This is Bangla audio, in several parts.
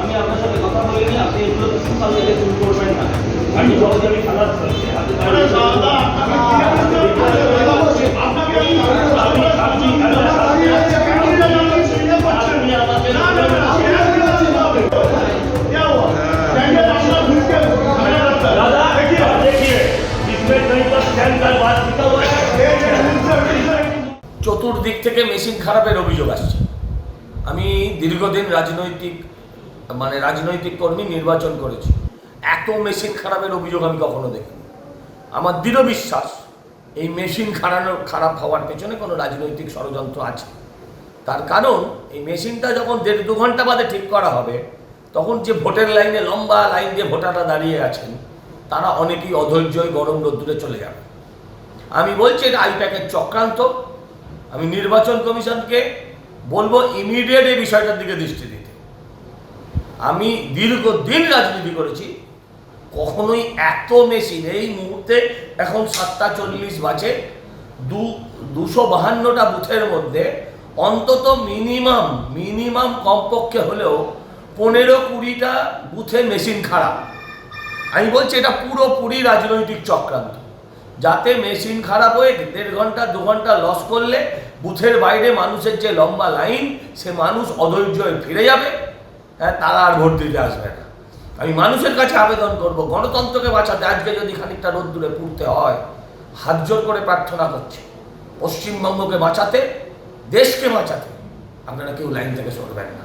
আমি আপনার সাথে কথা বলিনি আপনি এগুলো সকাল থেকে শুরু করবেন না আমি জল আমি খালাস করছি হাতে চতুর্দিক থেকে মেশিন খারাপের অভিযোগ আসছে। আমি দীর্ঘদিন রাজনৈতিক মানে রাজনৈতিক কর্মী নির্বাচন করেছি। এত মেশিন খারাপের অভিযোগ আমি কখনো দেখিনি। আমার দৃঢ় বিশ্বাস, এই মেশিন খারানো, খারাপ হওয়ার পেছনে কোনো রাজনৈতিক ষড়যন্ত্র আছে। তার কারণ, এই মেশিনটা যখন দেড় দু ঘণ্টা বাদে ঠিক করা হবে, তখন যে ভোটের লাইনে, লম্বা লাইন দিয়ে ভোটাররা দাঁড়িয়ে আছেন, তারা অনেকেই অধৈর্যই গরম রোদ্দুরে চলে যাবে। আমি বলছি এটা আইপ্যাকের চক্রান্ত আমি নির্বাচন কমিশনকে বলব ইমিডিয়েট এই বিষয়টার দিকে দৃষ্টি দিতে। আমি দীর্ঘদিন রাজনীতি করেছি, কখনোই এত মেশিন এই মুহূর্তে এখন সাতটা চল্লিশ বাজে, দু, দুশো বাহান্নটা বুথের মধ্যে অন্তত মিনিমাম মিনিমাম কমপক্ষে হলেও পনেরো কুড়িটা বুথে মেশিন খারাপ। আমি বলছি এটা পুরোপুরি রাজনৈতিক চক্রান্ত। যাতে মেশিন খারাপ হয়ে দেড় ঘণ্টা, দু ঘণ্টা লস করলে বুথের বাইরে মানুষের যে লম্বা লাইন সে মানুষ অধৈর্য হয়ে ফিরে যাবে। হ্যাঁ তারা আর ভোট দিতে আসবে না। আমি মানুষের কাছে আবেদন করব, গণতন্ত্রকে বাঁচাতে আজকে যদি খানিকটা রোদ্দুরে পুড়তে হয়, হাত জোর করে প্রার্থনা করছি, পশ্চিমবঙ্গকে বাঁচাতে, দেশকে বাঁচাতে, আপনারা কেউ লাইন থেকে সরবেন না।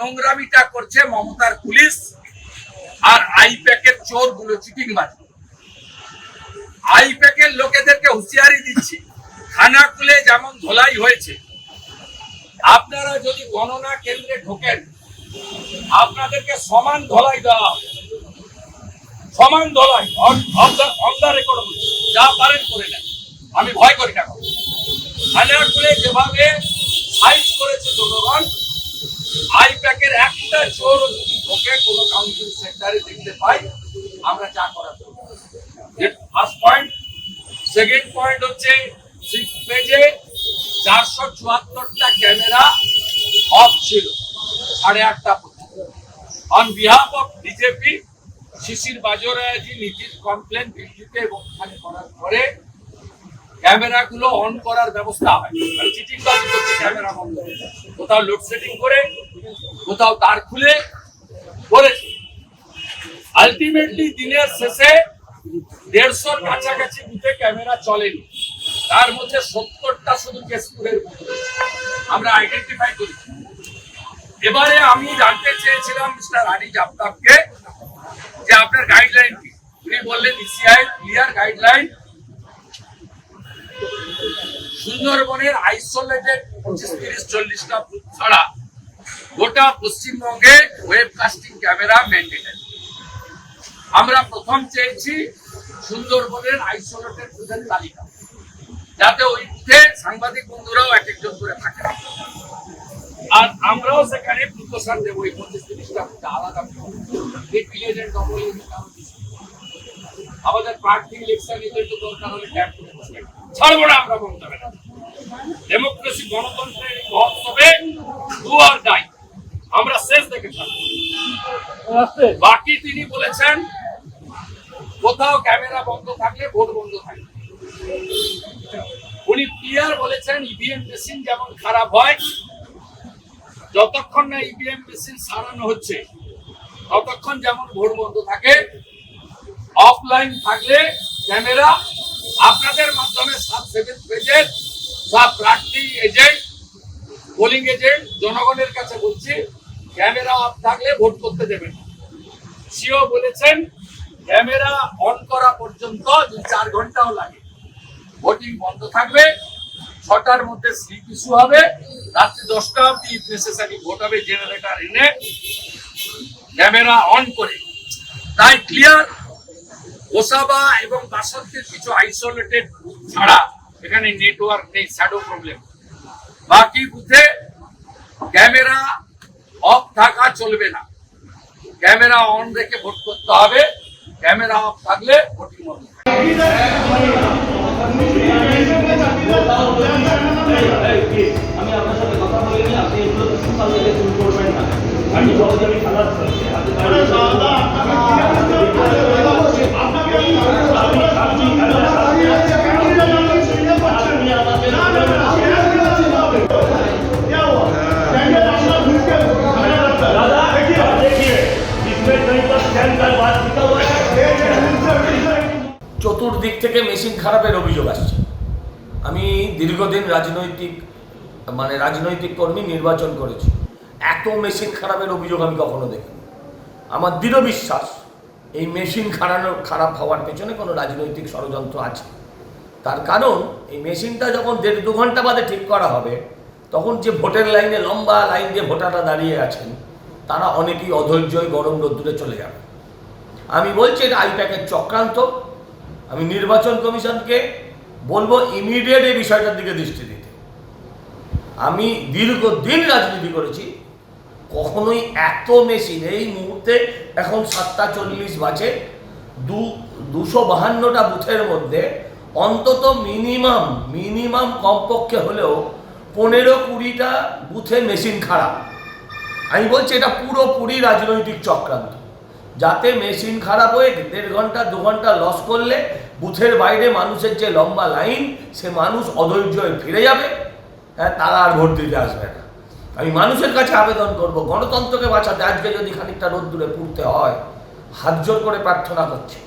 নোংরামিটা করছে মমতার পুলিশ আর আইপ্যাকের চোরগুলো চিটিং বাজি আইপ্যাকের লোকেদেরকে হুঁশিয়ারি দিচ্ছি খানা খুলে যেমন ধোলাই হয়েছে। আপনারা যদি গণনা কেন্দ্রে ঢোকেন, আপনাদেরকে সমান ধলাই দেওয়া হবে। সমান ধলাই অন দা রেকর্ড যা পারেন করে নেন। আমি ভয় করি না খানা খুলে যেভাবে সাইজ করেছে জনগণ আইপ্যাকের একটা চোর ঢোকে, কোনো কাউন্সিল সেন্টারে দেখতে পাই, আমরা যা করার ফার্স্ট পয়েন্ট সেকেন্ড পয়েন্ট হচ্ছে সিক্স পেজে চারশো চুয়াত্তরটা ক্যামেরা অফ ছিল, সাড়ে আটটা on behalf of BJP Shishir Bajoria নীতির কমপ্লেন দিল্লিতে এবং করার পরে ক্যামেরাগুলো অন করার ব্যবস্থা হয়। মানে চিটিং করছে ক্যামেরা বন্ধ। কোথাও লোডশেডিং করে, কোথাও তার খুলে করেছে আলটিমেটলি দিনের শেষে দেড়শোর কাছাকাছি বুথে ক্যামেরা চলেনি। তার মধ্যে সত্তরটা শুধু কেশপুরের আমরা আইডেন্টিফাই করি। এবারে আমি জানতে চেয়েছিলাম মিস্টার আনিজ আফতাবকে যে আপনার গাইডলাইন কি? উনি বললেন ইসিআই ক্লিয়ার গাইডলাইন সুন্দরবনের আইসোলেটেড পঁচিশ, তিরিশ, চল্লিশটা বুথ ছাড়া গোটা পশ্চিমবঙ্গে ওয়েবকাস্টিং ক্যামেরা ম্যান্ডেটেড আমরা প্রথম চেয়েছি সুন্দরবনের আইসোলেটেড বুথের তালিকা, যাতে ওই বুথে সাংবাদিক বন্ধুরাও এক একজন করে থাকে আর আমরাও সেখানে প্রত্যাশান দেবো, এই পঁচিশ, তিরিশটা বুথে আলাদা আমাদের প্রার্থী ইলেকশন তো দরকার হলে ট্যাপ। ছাড়বো না আমরা মমতা ব্যানার্জি ডেমোক্রেসি গণতন্ত্রের মহোৎসবে আর ডাই আমরা শেষ দেখে বাকি তিনি বলেছেন কোথাও ক্যামেরা বন্ধ থাকলে ভোট বন্ধ থাকবে। উনি ক্লিয়ার বলেছেন ইভিএম মেশিন যেমন খারাপ হয় যতক্ষণ না ইভিএম মেশিন সারানো হচ্ছে ততক্ষণ যেমন ভোট বন্ধ থাকে অফলাইন থাকলে ক্যামেরা আপনাদের মাধ্যমে সাব সেভেন পেজের সব প্রার্থী এজেন্ট পোলিং এজেন্ট জনগণের কাছে বলছি, ক্যামেরা অফ থাকলে ভোট করতে দেবেন সিও বলেছেন, ক্যামেরা অন করা পর্যন্ত দুই চার ঘন্টাও লাগে। ভোটিং বন্ধ থাকবে, ছটার মধ্যে স্লিপ ইস্যু হবে, রাত্রি দশটা অব্দি নেসেসারি ভোট হবে জেনারেটার এনে ক্যামেরা অন করে। তাই ক্লিয়ার ওসাবা এবং বাসন্তের কিছু আইসোলেটেড ছাড়া এখানে নেটওয়ার্ক নেই শ্যাডো প্রবলেম বাকি বুথে ক্যামেরা অফ থাকা চলবে না। ক্যামেরা অন রেখে ভোট করতে হবে। ক্যামেরা অফ থাকলে ভোটিং থাকবে। আমি আপনার সাথে কথা বলিনি আপনি এগুলো করবেন না। আমি চতুর্দিক থেকে মেশিন খারাপের অভিযোগ আসছে। আমি দীর্ঘদিন রাজনৈতিক মানে রাজনৈতিক কর্মী নির্বাচন করেছি। এত মেশিন খারাপের অভিযোগ আমি কখনো দেখিনি। আমার দৃঢ় বিশ্বাস, এই মেশিন খারানো, খারাপ হওয়ার পেছনে কোনো রাজনৈতিক ষড়যন্ত্র আছে। তার কারণ, এই মেশিনটা যখন দেড় দু ঘণ্টা বাদে ঠিক করা হবে, তখন যে ভোটের লাইনে, লম্বা লাইন দিয়ে ভোটাররা দাঁড়িয়ে আছেন, তারা অনেকেই অধৈর্যই গরম রোদ্দুরে চলে যাবে। আমি বলছি এটা আইপ্যাকের চক্রান্ত। আমি নির্বাচন কমিশনকে বলব ইমিডিয়েট এই বিষয়টার দিকে দৃষ্টি দিতে। আমি দীর্ঘদিন রাজনীতি করেছি, কখনোই এত মেশিন এই মুহূর্তে এখন সাতটা চল্লিশ বাজে, দু, দুশো বাহান্নটা বুথের মধ্যে অন্তত মিনিমাম মিনিমাম কমপক্ষে হলেও পনেরো কুড়িটা বুথে মেশিন খারাপ। আমি বলছি এটা পুরোপুরি রাজনৈতিক চক্রান্ত। যাতে মেশিন খারাপ হয়ে দেড় ঘণ্টা, দু ঘণ্টা লস করলে বুথের বাইরে মানুষের যে লম্বা লাইন সে মানুষ অধৈর্য হয়ে ফিরে যাবে। হ্যাঁ তারা আর ভোট দিতে আসবে না। আমি মানুষের কাছে আবেদন করব, গণতন্ত্রকে বাঁচাতে আজকে যদি খানিকটা রোদ্দুরে পুড়তে হয়, হাত জোর করে প্রার্থনা করছি,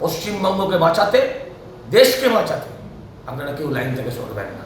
পশ্চিমবঙ্গকে বাঁচাতে, দেশকে বাঁচাতে, আপনারা কেউ লাইন থেকে সরবেন না।